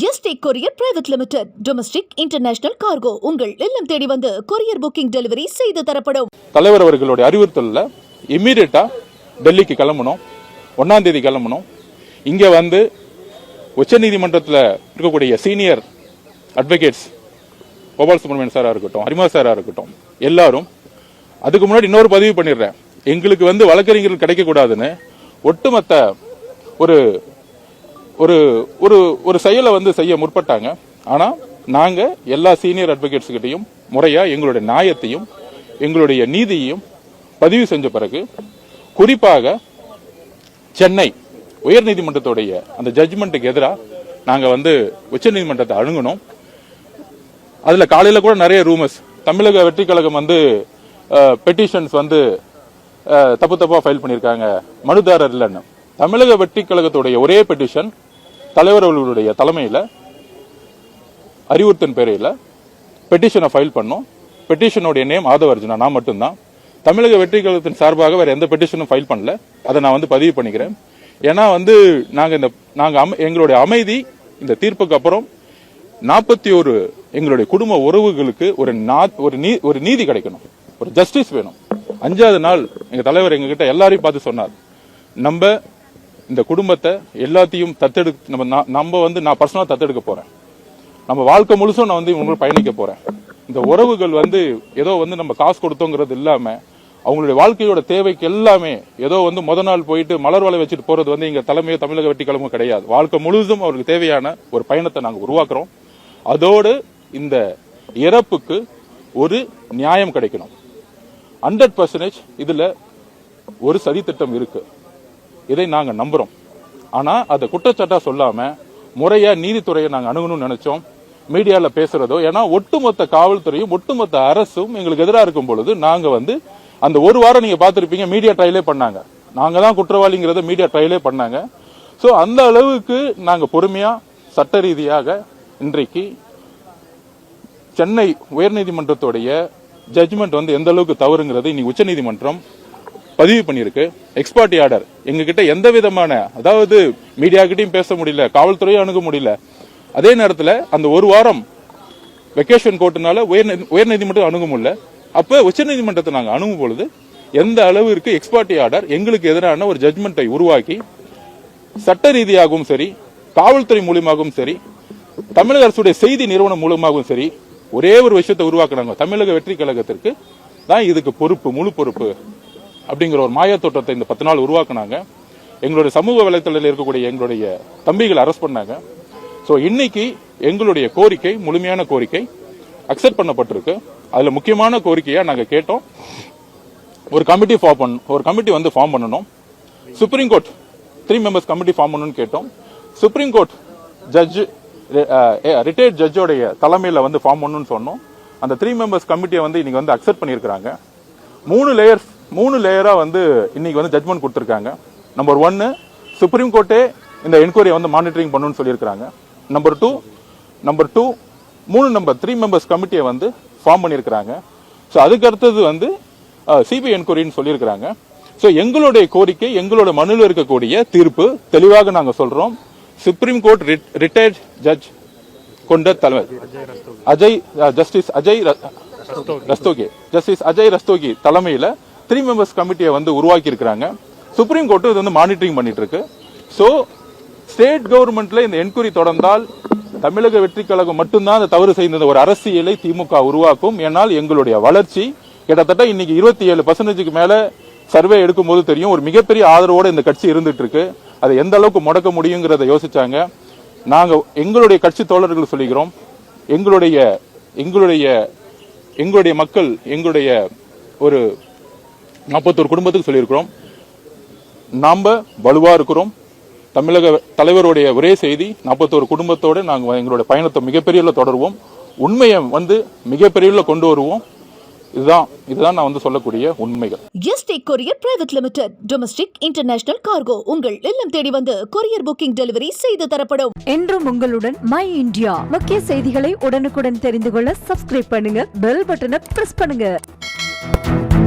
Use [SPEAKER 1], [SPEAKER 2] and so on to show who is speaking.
[SPEAKER 1] S T courier private limited. Domestic international cargo உங்கள் இல்லம் தேடி வந்து கொரியர் புக்கிங் டெலிவரி செய்து தரப்படும்.
[SPEAKER 2] தலைவர் அவர்களுடைய அறிவுறுத்தலில். இம்மீடியட்டாக டெல்லிக்கு கிளம்பணும். ஒன்றாம் தேதி கிளம்பணும். இங்கே வந்து உச்சநீதிமன்றத்தில் இருக்கக்கூடிய சீனியர் அட்வொகேட்ஸ் கோபால் சுப்ரமணியன் சாராக இருக்கட்டும் ஹரிமா சாராக இருக்கட்டும் எல்லாரும் அதுக்கு முன்னாடி இன்னொரு பதிவு பண்ணிடுறேன். எங்களுக்கு வந்து வழக்கறிஞர்கள் கிடைக்கக்கூடாதுன்னு ஒட்டுமொத்த ஒரு ஒரு ஒரு ஒரு செயலை வந்து செய்ய முற்பட்டாங்க. ஆனால் நாங்கள் எல்லா சீனியர் அட்வொகேட்ஸ்கிட்டையும் முறையாக எங்களுடைய நியாயத்தையும் எங்களுடைய நீதியையும் பதிவு செஞ்ச பிறகு குறிப்பாக சென்னை உயர்நீதிமன்றத்துடைய அந்த ஜட்ஜ்மெண்ட்டுக்கு எதிராக நாங்கள் வந்து உச்சநீதிமன்றத்தை அணுகணும். அதில் காலையில் கூட நிறைய ரூமர்ஸ் தமிழக வெற்றி கழகம் வந்து பெட்டிஷன்ஸ் வந்து தப்பு தப்பாக ஃபைல் பண்ணியிருக்காங்க. மனுதாரர் இல்லைன்னு. தமிழக வெற்றி கழகத்துடைய ஒரே பெட்டிஷன் தலைவர் அவர்களுடைய தலைமையில் அறிவுறுத்தன் பேரையில் பெட்டிஷனை ஃபைல் பண்ணோம். பெட்டிஷனுடைய நேம் ஆதவ அர்ஜுனா நான் மட்டும்தான். தமிழக வெற்றி கழகத்தின் சார்பாக வேறு எந்த பெட்டிஷனும் ஃபைல் பண்ணல. அதை நான் வந்து பதிவு பண்ணிக்கிறேன். ஏன்னா வந்து நாங்கள் இந்த நாங்கள் அம- எங்களுடைய அமைதி இந்த தீர்ப்புக்கு அப்புறம் நாற்பத்தி ஒரு எங்களுடைய குடும்ப உறவுகளுக்கு ஒரு நா- ஒரு நீ ஒரு நீதி கிடைக்கணும். ஒரு ஜஸ்டிஸ் வேணும். அஞ்சாவது நாள் எங்கள் தலைவர் எங்ககிட்ட எல்லாரையும் பார்த்து சொன்னார். நம்ம இந்த குடும்பத்தை எல்லாத்தையும் தத்தெடு நம்ம நான்- நம்ம வந்து நான் பர்சனலாக தத்தெடுக்க போறேன். நம்ம வாழ்க்கை முழுசும் நான் வந்து இவங்களுக்கு பயணிக்க போறேன். இந்த உறவுகள் வந்து ஏதோ வந்து நம்ம காசு கொடுத்தோங்கிறது இல்லாம அவங்களுடைய வாழ்க்கையோட தேவைக்கு எல்லாமே ஏதோ வந்து முத நாள் போயிட்டு மலர் வலை வச்சுட்டு போறது வந்து எங்கள் தலைமையோ தமிழக வெட்டிக்கிழமும் கிடையாது. வாழ்க்கை முழுதும் அவருக்கு தேவையான ஒரு பயணத்தை நாங்கள் உருவாக்குறோம். அதோடு இந்த இறப்புக்கு ஒரு நியாயம் கிடைக்கணும். ஹண்ட்ரட் பர்சன்டேஜ் இதுல ஒரு சதித்திட்டம் இருக்கு. இதை நாங்கள் நம்புகிறோம் ஆனால் அதை குற்றச்சாட்டாக சொல்லாமல் முறையாக நீதித்துறையை நாங்கள் அணுகணும்னு நினச்சோம். மீடியாவில் பேசுகிறதோ ஏன்னா ஒட்டுமொத்த காவல்துறையும் ஒட்டுமொத்த அரசும் எங்களுக்கு எதிராக இருக்கும் பொழுது நாங்கள் வந்து அந்த ஒரு வாரம் நீங்கள் பார்த்துருப்பீங்க மீடியா ட்ரையலே பண்ணாங்க. நாங்கள் தான் குற்றவாளிங்கிறத மீடியா ட்ரையலே பண்ணாங்க. ஸோ அந்த அளவுக்கு நாங்கள் பொறுமையாக சட்ட ரீதியாக இன்றைக்கு சென்னை உயர்நீதிமன்றத்துடைய ஜட்ஜ்மெண்ட் வந்து எந்த அளவுக்கு தவறுங்கிறது இன்னைக்கு உச்சநீதிமன்றம் பதிவு பண்ணியிருக்கு. எக்ஸ்பார்ட்டி ஆர்டர் எங்ககிட்ட எந்த விதமான அதாவது மீடியாக்கிட்டேயும் பேச முடியல காவல்துறையும் அணுக முடியல. அதே நேரத்தில் அந்த ஒரு வாரம் வெக்கேஷன் கோர்ட்டுனால உயர் உயர்நீதிமன்றம் அணுக முடியல. உச்ச உச்சநீதிமன்றத்தை நாங்கள் அணுகும் பொழுது எந்த அளவிற்கு எக்ஸ்பார்ட்டி ஆர்டர் எங்களுக்கு எதிரான ஒரு ஜட்மெண்ட்டை உருவாக்கி சட்ட ரீதியாகவும் சரி காவல்துறை மூலியமாகவும் சரி தமிழக அரசுடைய செய்தி நிறுவனம் மூலமாகவும் சரி ஒரே ஒரு விஷயத்தை உருவாக்குனாங்க. தமிழக வெற்றி கழகத்திற்கு தான் இதுக்கு பொறுப்பு முழு பொறுப்பு. அப்படிங்கிற ஒரு மாயா தோற்றத்தை இந்த பத்து நாள் உருவாக்குனாங்க. எங்களுடைய சமூக வலைத்தளத்தில் இருக்கக்கூடிய எங்களுடைய தம்பிகளை அரெஸ்ட் பண்ணாங்க. ஸோ இன்னைக்கு எங்களுடைய கோரிக்கை முழுமையான கோரிக்கை அக்செப்ட் பண்ணப்பட்டிருக்கு. அதில் முக்கியமான கோரிக்கையாக நாங்கள் கேட்டோம். ஒரு கமிட்டி ஃபார்ம் பண்ண ஒரு கமிட்டி வந்து ஃபார்ம் பண்ணணும். Supreme court three members committee form பண்ணணும்னு கேட்டோம். சுப்ரீம் கோர்ட் ஜட்ஜ் ரிட்டையர்ட் ஜட்ஜோடைய தலைமையில் வந்து ஃபார்ம் பண்ணணும்னு சொன்னோம். அந்த த்ரீ மெம்பர்ஸ் கமிட்டியை வந்து இன்னைக்கு வந்து அக்செப்ட் பண்ணியிருக்கிறாங்க. மூணு லேயர்ஸ் மூணு லேயரா வந்து இன்னைக்கு வந்து ஜட்மெண்ட் கொடுத்துருக்காங்க. நம்பர் ஒன்னு சுப்ரீம் கோர்ட்டே இந்த என்கொயரியை வந்து மானிட்டரிங் பண்ணணும்னு சொல்லியிருக்கிறாங்க. நம்பர் டூ நம்பர் டூ மூணு நம்பர் த்ரீ மெம்பர்ஸ் கமிட்டியை வந்து ஃபார்ம் பண்ணியிருக்கிறாங்க. ஸோ அதுக்கு அடுத்தது வந்து சிபிஐ என்கொயரின்னு சொல்லியிருக்கிறாங்க. ஸோ எங்களுடைய கோரிக்கை எங்களோட மனுவில் இருக்கக்கூடிய தீர்ப்பு தெளிவாக நாங்கள் சொல்றோம். சுப்ரீம் கோர்ட் ரிட்டையர்ட் ஜட்ஜ் கொண்ட தலைவர் அஜய் ஜஸ்டிஸ் அஜய் ரஸ்தோகி. ஜஸ்டிஸ் அஜய் ரஸ்தோகி தலைமையில த்ரீ மெம்பர்ஸ் கமிட்டியை வந்து உருவாக்கி இருக்கிறாங்க சுப்ரீம் கோர்ட்டு இது வந்து மானிட்டரிங் பண்ணிட்டு இருக்கு ஸோ ஸ்டேட் கவர்மெண்ட்ல இந்த என்கொயரி தொடர்ந்தால் தமிழக வெற்றி கழகம் மட்டும்தான் அந்த தவறு செய்த ஒரு அரசியலை திமுக உருவாக்கும். ஏனால் எங்களுடைய வளர்ச்சி கிட்டத்தட்ட இன்னைக்கு இருபத்தி ஏழு பர்சன்டேஜுக்கு மேல சர்வே எடுக்கும்போது தெரியும். ஒரு மிகப்பெரிய ஆதரவோட இந்த கட்சி இருந்துட்டு இருக்கு அதை எந்த அளவுக்கு முடக்க முடியுங்கிறத யோசிச்சாங்க. நாங்க எங்களுடைய கட்சி தோழர்கள் சொல்லுகிறோம் எங்களுடைய எங்களுடைய எங்களுடைய மக்கள் எங்களுடைய ஒரு நாற்பத்தோரு குடும்பத்துக்கு சொல்லியிருக்கிறோம். நாம வலுவா இருக்கிறோம். தமிழக தலைவருடைய ஒரே செய்தி நாற்பத்தோரு குடும்பத்தோட நாங்க எங்களுடைய பயணத்தை மிகப்பெரிய தொடருவோம். உண்மையை வந்து மிகப்பெரிய கொண்டு வருவோம். இதுதான் இதுதான் நான் வந்து சொல்லக்கூடிய உண்மைகள்.
[SPEAKER 1] S T courier private limited domestic international cargo. உங்கள் இல்லம் தேடி வந்து கொரியர் புக்கிங் டெலிவரி செய்து தரப்படும்.
[SPEAKER 3] என்றும் உங்களுடன் மை இந்தியா. முக்கிய செய்திகளை உடனுக்குடன் தெரிந்து கொள்ள சப்ஸ்கிரைப் பண்ணுங்க பெல் பட்டனை பிரஸ் பண்ணுங்க.